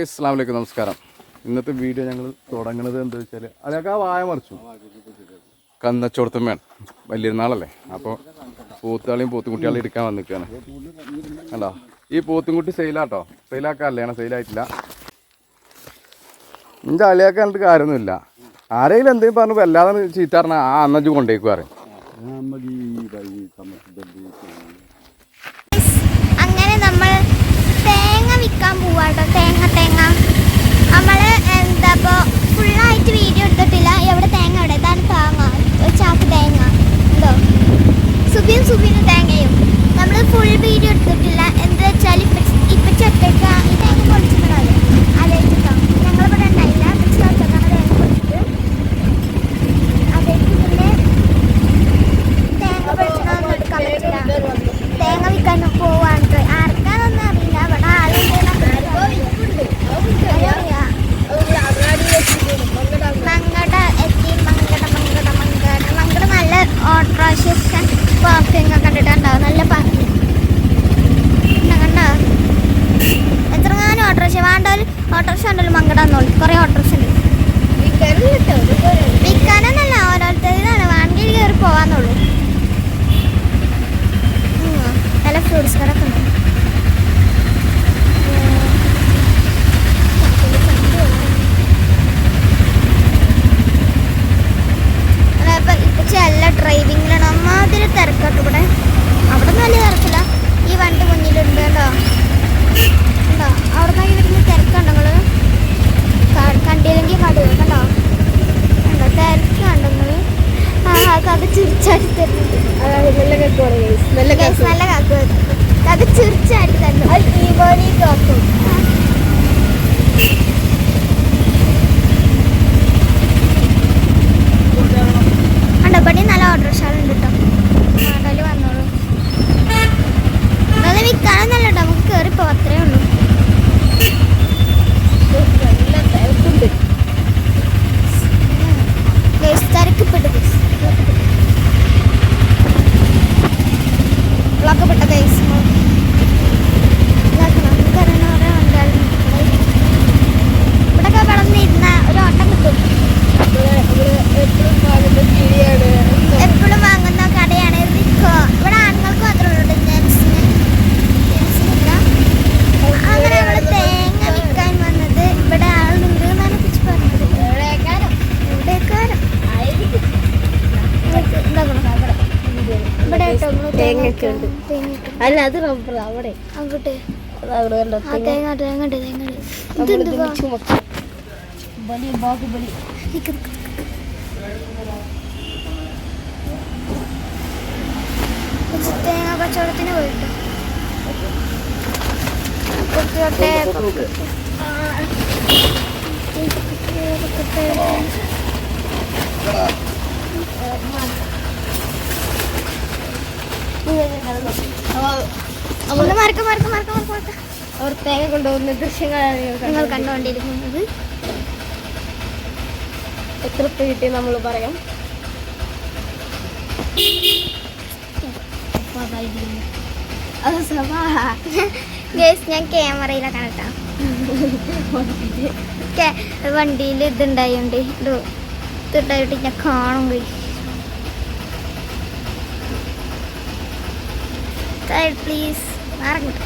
അസ്സാം വലൈക്കും നമസ്കാരം. ഇന്നത്തെ വീഡിയോ ഞങ്ങൾ തുടങ്ങുന്നത് എന്താ വെച്ചാൽ അതൊക്കെ ആ വായ മറിച്ചു. കന്നച്ചോടത്തും വേണം. വലിയൊരുന്നാളല്ലേ അപ്പോൾ പോത്തുകാളിയും പോത്തുകുട്ടികളെയും എടുക്കാൻ വന്നിരിക്കുകയാണ്. കണ്ടോ? ഈ പോത്തുംകുട്ടി സെയിലാട്ടോ. സെയിലാക്കാല്ലേ സെയിലായിട്ടില്ല. എന്റെ അളിയാക്കാൻ കണ്ടിട്ട് കാര്യമൊന്നുമില്ല. ആരെങ്കിലും എന്തെങ്കിലും പറഞ്ഞു വല്ലാതെ ചീത്ത ആ അന്നജ് കൊണ്ടേക്കും പറയും. അങ്ങനെ നമ്മൾ തേങ്ങ വിൽക്കാൻ പോവാട്ടോ. തേങ്ങ നമ്മൾ എന്താ ഇപ്പോൾ ഫുള്ളായിട്ട് വീഡിയോ എടുത്തിട്ടില്ല. എവിടെ തേങ്ങ അവിടെ ഇതാണ് തേങ്ങ. ചാക്ക് തേങ്ങ. എന്തോ സുബിയും സുബിനും തേങ്ങയും. നമ്മൾ ഫുൾ വീഡിയോ എടുത്തിട്ടില്ല എന്താ വെച്ചാൽ ഇപ്പം ഇപ്പം ചൊറ്റക്ക ഈ തേങ്ങ പൊളിച്ചിട്ടുണ്ടല്ലോ അതായിട്ടോ ഞങ്ങളിവിടെ ഉണ്ടായില്ല പക്ഷെ ചൊറ്റക്കാണ് തേങ്ങ പൊളിച്ചത് അതായിട്ട് പിന്നെ തേങ്ങ പൊളിച്ചതൊന്നും എടുക്കാൻ പറ്റില്ല തേങ്ങ വിൽക്കാൻ പോവാണ് ആർക്കാനൊന്നും അറിയില്ല അവിടെ ആളുണ്ട് മങ്കട എത്തി മങ്കട മങ്കട മങ്കട മങ്കട നല്ല ഓട്ടോറിക്ഷ പാർക്കിംഗ് ഒക്കെ കണ്ടിട്ടുണ്ടാവും നല്ല പാർക്കിംഗ് കണ്ടോ എത്രങ്ങാനും ഓട്ടോറിക്ഷ വേണ്ടവർ ഓട്ടോറിക്ഷ ഉണ്ടല്ലോ മങ്കട എന്നോളൂ കുറേ ഓട്ടോറിക്ഷ ഉണ്ട്. വിൽക്കാനൊന്നല്ല ഓരോരുത്തരിതാണ്. വണ്ടി കയറി പോവാന്നുള്ളൂ. നല്ല ഫ്രൂട്ട്സ് കടൊക്കെ ഉണ്ട്. ചെല്ല ഡ്രൈവിങ്ങിലാണ്. അമ്മാതിരി തിരക്കാട്ട് ഇവിടെ. അവിടെ നല്ല തിരക്കില്ല. ഈ വണ്ടി മുന്നിലുണ്ട് കേട്ടോ കണ്ടോ? അവിടെ നിന്ന് വരുന്ന തിരക്കുണ്ടോ നിങ്ങൾ? കണ്ടില്ലെങ്കിൽ കടുവ കണ്ടോ? കണ്ടോ? തിരക്ക് കണ്ടോ ആ കഥ ചിരിച്ചാടി തരുന്നുണ്ട്. Guys, നല്ല കാക്കു. കഥ ചിരിച്ചാടി തരുന്നു ആ. അണ്ടപ്പടി നല്ല ഓട്ടോറിക്ഷകളുണ്ട് കേട്ടോ മോഡൽ വന്നോളൂ. അത് വിൽക്കാനൊന്നല്ല കേട്ടോ നമുക്ക് കയറിപ്പോ അത്രേ ഉള്ളൂ Guys, തിരക്കിപ്പെട്ടു guys. ബ്ലോക്കപ്പെട്ട ഗൈസ് ഇവിടൊക്കെ വളർന്നിരുന്ന ഒരു ഓട്ടം കിട്ടും എപ്പോഴും വാങ്ങുന്ന കടയാണ് റിക്കോ ഇവിടെ ആണുങ്ങൾക്ക് മാത്രമേ ഉള്ളൂ ജെൻസിന് ജെൻസിനില്ല അങ്ങനെ നമ്മൾ തേങ്ങ വിൽക്കാൻ വന്നത് ഇവിടെ ആളുണ്ട് എന്നാണ് പിച്ച് പറഞ്ഞത് എവിടേക്കാരം ഇവിടെ കേട്ടോ നമ്മൾ തേങ്ങയൊക്കെ ഉണ്ട്. അല്ല അത് റബ്ബർ അവിടെ. അങ്ങോട്ട്. അവിടെ കണ്ടോ തേങ്ങ. തേങ്ങ ഉണ്ട് തേങ്ങ ബലി ഇതെന്തുവാ ബലി തേങ്ങ കച്ചവടത്തിന് പോയിട്ടോ? കുട്ടിയോട്ടെ അവർ തേങ്ങ കൊണ്ടുപോകുന്ന ദൃശ്യങ്ങളാണ് നിങ്ങൾ കണ്ടുകൊണ്ടിരിക്കുന്നത്. എത്ര ഉപ്പ് കിട്ടി നമ്മൾ പറയാം? ഞാൻ ക്യാമറയിലാണ് കേട്ടോ വണ്ടിയിൽ ഇതുണ്ടായോണ്ട് ഇത് ഇതുണ്ടായിട്ട് ഞാൻ കാണും പ്ലീസ് മാറങ്ങോട്ട്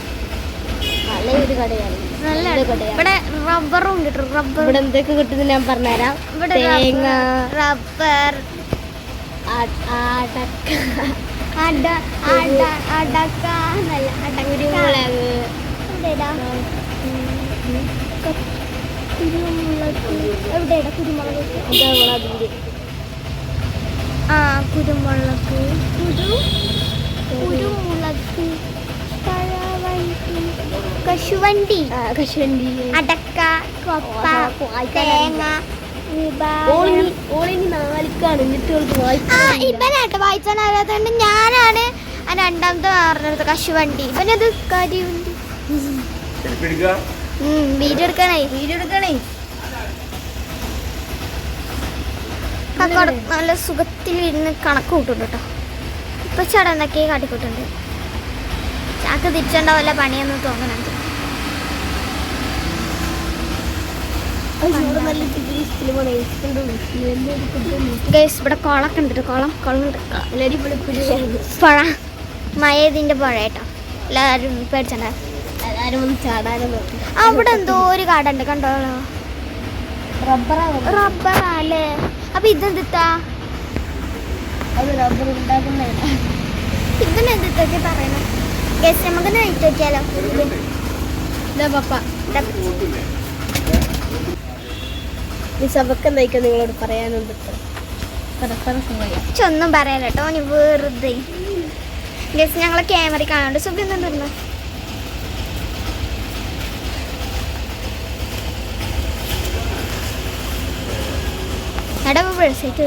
നല്ലൊരു കടയാണ്. നല്ല കടയാണ്. ഇവിടെ റബ്ബറും ഉണ്ട് റബ്ബർ. ഇവിടെ എന്തൊക്കെ കിട്ടുന്നത് ഞാൻ പറഞ്ഞുതരാം. ഇവിടെ തേങ്ങ. റബ്ബർ. കുരുമുളക്. ആ കുരുമുളക്. കശുവണ്ടി. ആ, കശുവണ്ടി. അടക്ക കൊപ്പ തേങ്ങ ഇവനായിട്ട് വായിച്ചാൻ അറിയാത്തതുകൊണ്ട് ഞാനാണ് ആ രണ്ടാമത്തെ പറഞ്ഞത് കശുവണ്ടി. ഇവനത് കരിവണ്ടി വീഡിയോ എടുക്കണേ വീഡിയോ എടുക്കണേ കക്കോട നല്ല സുഖത്തിൽ ഇരുന്ന് കണക്ക് കൂട്ടുണ്ട് കേട്ടോ. ഇപ്പൊ ചേട്ടൻ എന്തൊക്കെയോ കാട്ടിക്കൂട്ടുണ്ട്. ചാക്ക് തിരിച്ചുണ്ടാവില്ല പണിയെന്ന് തോന്നണത്. ഗൈസ് ഇവിടെ കുളമൊക്കെ ഉണ്ട് കുളം കുളം ഉണ്ട്. എല്ലാവരും ഇവിടെ പിടിച്ചായിരുന്നു പുഴ പുഴ കേട്ടോ എല്ലാവരും ചാടാനും നോക്കി. അവിടെ എന്തോ ഒരു കണ്ടോ? കണ്ടോളോ റബ്ബറാ അല്ലേ അപ്പൊ ഇതെന്താ ഇതിനെന്താ ഇതിന് പറയണം? ഗൈസ് നമുക്ക് നൈറ്റ് നോക്കിയാലോ? ഇതാ പപ്പ. ഈ സഭക്ക് എന്തായിരിക്കും നിങ്ങളോട് പറയാനുണ്ട് ഒന്നും കേട്ടോ ഇനി വെറുതെ. ഞങ്ങളെ ക്യാമറ കാണാണ്ട് എടാ വിളിച്ചിട്ട്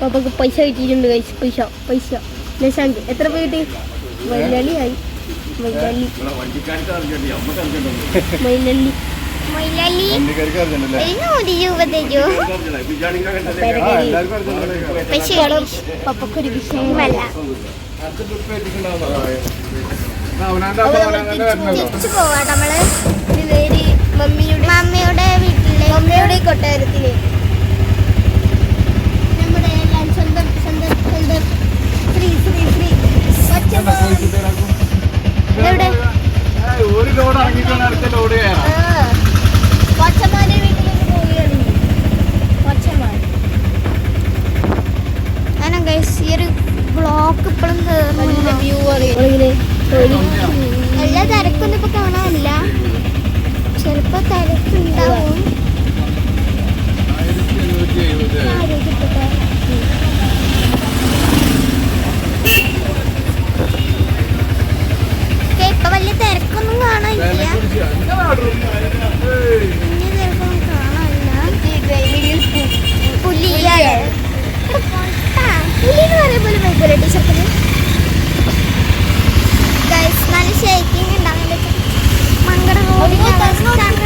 പപ്പക്ക് പൈസ കിട്ടിയിട്ടുണ്ട് പൈസ പൈസ. പൈസ എത്ര പോയിട്ട് കിട്ടി? പക്ഷേ പപ്പക്കൊരു തിരിച്ചു പോവാ. നമ്മൾ മമ്മിയുടെ മമ്മിയുടെ വീട്ടിലേക്ക് മമ്മിയുടെ കൊട്ടാരത്തിൽ. നമ്മുടെ എല്ലാം സ്വന്തം സ്വന്തം സ്വന്തം ശ്രീ ശ്രീ ശ്രീ ഒരു ലോഡ് ഇറങ്ങിയിട്ടാണ് അടുത്ത ലോഡ് കയറാം. കൊച്ചമാന്റെ വീട്ടിലേക്ക് പോവുകയാണ്. കൊച്ചമാൻ അങ്ങനെ ഗൈസ് ഈ ഒരു ബ്ലോക്ക് ഇപ്പോഴും നല്ല കയറുന്നു വ്യൂ ആണ് എല്ലാ തിരക്കൊന്നും ഇപ്പൊ കാണാനില്ല. ചിലപ്പോ തിരക്കുണ്ടാവും. Let's go.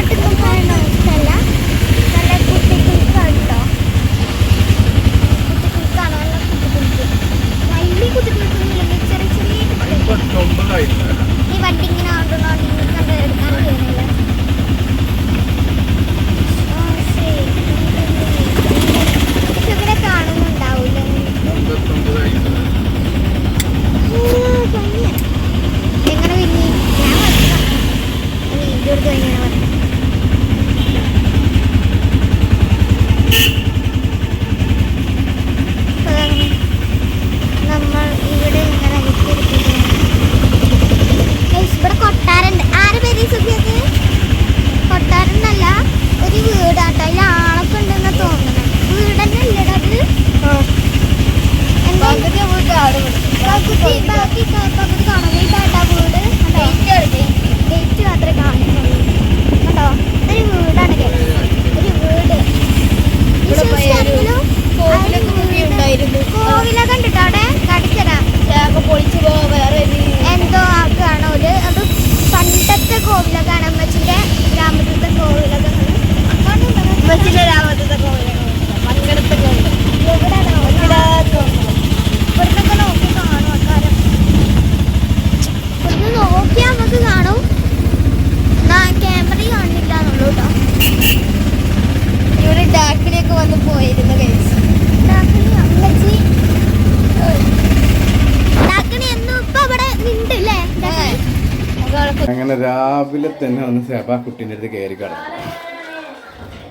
അങ്ങനെ രാവിലെ തന്നെ വന്ന് സേബ കുട്ടീന്റെ അടുത്ത് കയറി കിടക്കും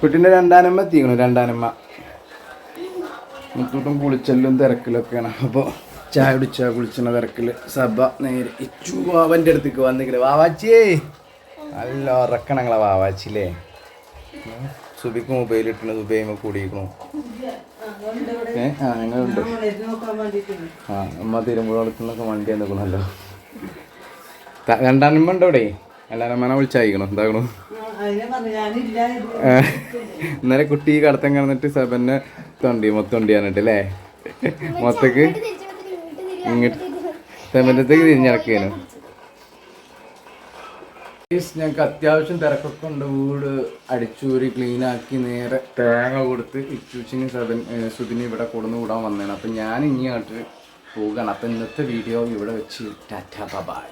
കുട്ടീന്റെ രണ്ടാനമ്മ എത്തിക്കണു രണ്ടാനമ്മ. മുത്തൂട്ടും കുളിച്ചല്ലും തിരക്കിലൊക്കെയാണ്. അപ്പോൾ ചായ കുടിച്ച കുളിച്ചണ തിരക്കിൽ സഭ നേരെ ഇച്ചു വാവന്റെ അടുത്തേക്ക് വന്നിക്കില്ല വാവാച്ചിയേ. നല്ല ഉറക്കണങ്ങളെ വാവാച്ചില്ലേ. സുബിക്ക് മൊബൈൽ ഇട്ടണ സുബൈമ കൂടിയിരിക്കണു. ഏ? ആ ഞങ്ങളുണ്ട് ആ അമ്മ തിരുമ്പുഴക്കുന്നൊക്കെ വണ്ടി നിൽക്കണല്ലോ രണ്ടാനമ്മ ഉണ്ട് ഇവിടെ. രണ്ടാനമ്മനെ വിളിച്ചയക്കണം എന്താകണു? ഇന്നലെ കുട്ടി കടത്തം കിടന്നിട്ട് സെബന്നെ തൊണ്ടി മൊത്തം തൊണ്ടി പറഞ്ഞിട്ട് അല്ലേ? മൊത്തക്ക് ഇങ്ങോട്ട് സെബന്റെത്തേക്ക് തിരിഞ്ഞിറക്കിയേനു ഞങ്ങൾക്ക് അത്യാവശ്യം തിരക്കൊക്കെ ഉണ്ട്. വീട് അടിച്ചൂരി ക്ലീൻ ആക്കി നേരെ തേങ്ങ കൊടുത്ത് ഇച്ചൂച്ചിന് സെവൻ സുധിന് ഇവിടെ കൊടുന്ന് കൂടാൻ വന്നതാണ് അപ്പം ഞാൻ ഇനി അങ്ങോട്ട് പോവുകയാണ് അപ്പം ഇന്നത്തെ വീഡിയോ ഇവിടെ വെച്ച്. ടാറ്റ ബൈ